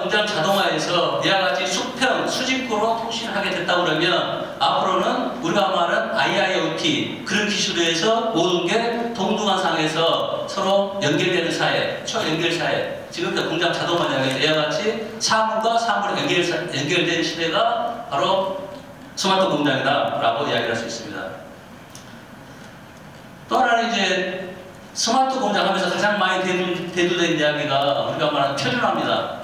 공장 자동화에서 이와 같이 수평, 수직구로 통신하게 됐다 그러면 앞으로는 우리가 말하는 IIoT 그런 기술에 의해서 모든 게 동등한 상에서 서로 연결되는 사회, 초연결 사회 지금부터 공장 자동화 이야기 이와 같이 사물과 사물이 연결, 연결된 시대가 바로 스마트 공장이다 라고 이야기를 할수 있습니다. 또 하나는 이제 스마트 공장 하면서 가장 많이 대두, 대두된 이야기가 우리가 말하는 표준화입니다.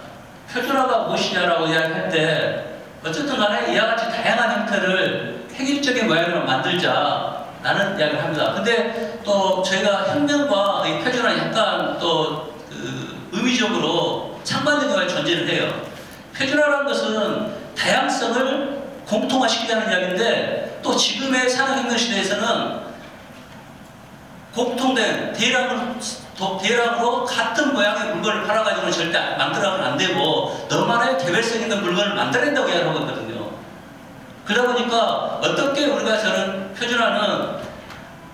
표준화가 무엇이냐라고 이야기할 때 어쨌든 간에 이와 같이 다양한 형태를 획일적인 모양으로 만들자 라는 이야기를 합니다. 근데 또 저희가 혁명과 이 표준화 약간 또 그 의미적으로 상반된 존재를 해요. 표준화라는 것은 다양성을 공통화시키자는 이야기인데 또 지금의 산업혁명 시대에서는 공통된 대량으로, 대량으로 같은 모양의 물건을 팔아가지고는 절대 만들어가면 안 되고 너만의 개별성 있는 물건을 만들어낸다고 이야기하고 있거든요. 그러다 보니까 어떻게 우리가 저는 표준화는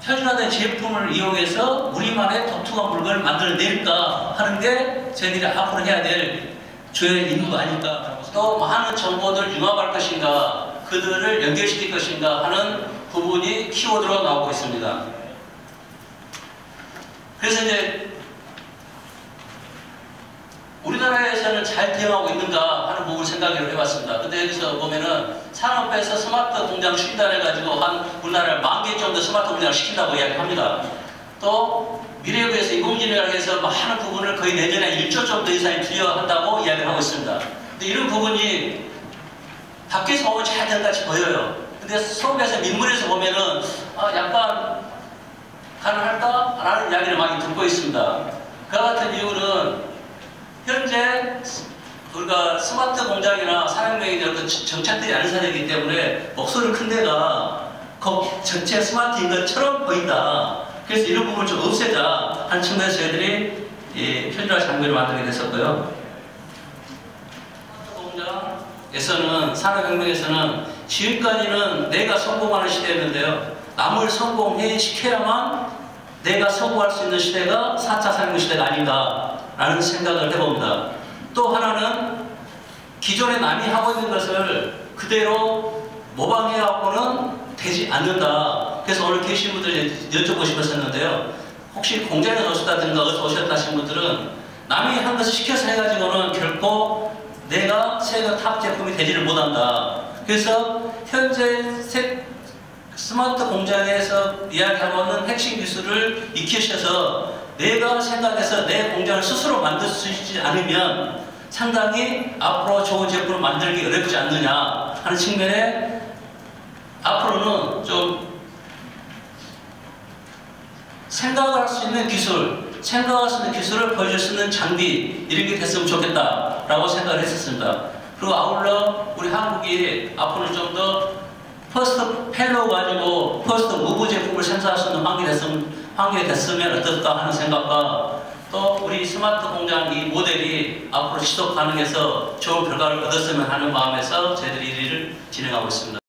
표준화된 제품을 이용해서 우리만의 독특한 물건을 만들어낼까 하는 게 저희들이 앞으로 해야 될 주요의 임무가 아닐까 또 많은 정보들 융합할 것인가 그들을 연결시킬 것인가 하는 부분이 키워드로 나오고 있습니다. 그래서 이제 우리나라에서는 잘 대응하고 있는가 하는 부분을 생각을 해봤습니다. 근데 여기서 보면은 산업부에서 스마트 공장 시킨다 해가지고 한 우리나라를 만개 정도 스마트 공장을 시킨다고 이야기합니다. 또 미래부에서 인공지능을 해서 많은 부분을 거의 내년에 1조 정도 이상이 투여한다고 이야기를 하고 있습니다. 근데 이런 부분이 밖에서 보면 잘된 같이 보여요. 근데 속에서 민물에서 보면은 아, 약간 이야기를 많이 듣고 있습니다. 그와 같은 이유는 현재 우리가 스마트 공장이나 산업명이 정착되지 않은 사회이기 때문에 목소리 큰 데가 전체 스마트인 것처럼 보인다. 그래서 이런 부분을 좀 없애자 하는 측면에서 저희들이 예, 편의화 장비를 만들게 됐었고요. 스마트 공장에서는 산업혁명에서는 지금까지는 내가 성공하는 시대였는데요. 남을 성공해 시켜야만 내가 성공할 수 있는 시대가 4차 산업 시대가 아닌가라는 생각을 해봅니다. 또 하나는 기존에 남이 하고 있는 것을 그대로 모방해갖고는 되지 않는다. 그래서 오늘 계신 분들 여쭤보고 싶었었는데요. 혹시 공장에 오셨다든가 어디서 오셨다 하신 분들은 남이 한 것을 시켜서 해가지고는 결코 내가 세계 탑 제품이 되지를 못한다. 그래서 현재 스마트 공장에서 이야기하고는 핵심 기술을 익히셔서 내가 생각해서 내 공장을 스스로 만들 수 있지 않으면 상당히 앞으로 좋은 제품을 만들기 어렵지 않느냐 하는 측면에 앞으로는 좀 생각을 할 수 있는 기술, 생각할 수 있는 기술을 보여줄 수 있는 장비 이런 게 됐으면 좋겠다라고 생각을 했었습니다. 그리고 아울러 우리 한국이 앞으로 좀더 퍼스트 펠로우 가지고 퍼스트 무브 제품을 생산할 수 있는 환경이 됐으면, 환경이 됐으면 어떨까 하는 생각과 또 우리 스마트 공장 이 모델이 앞으로 지속 가능해서 좋은 결과를 얻었으면 하는 마음에서 저희들이 일을 진행하고 있습니다.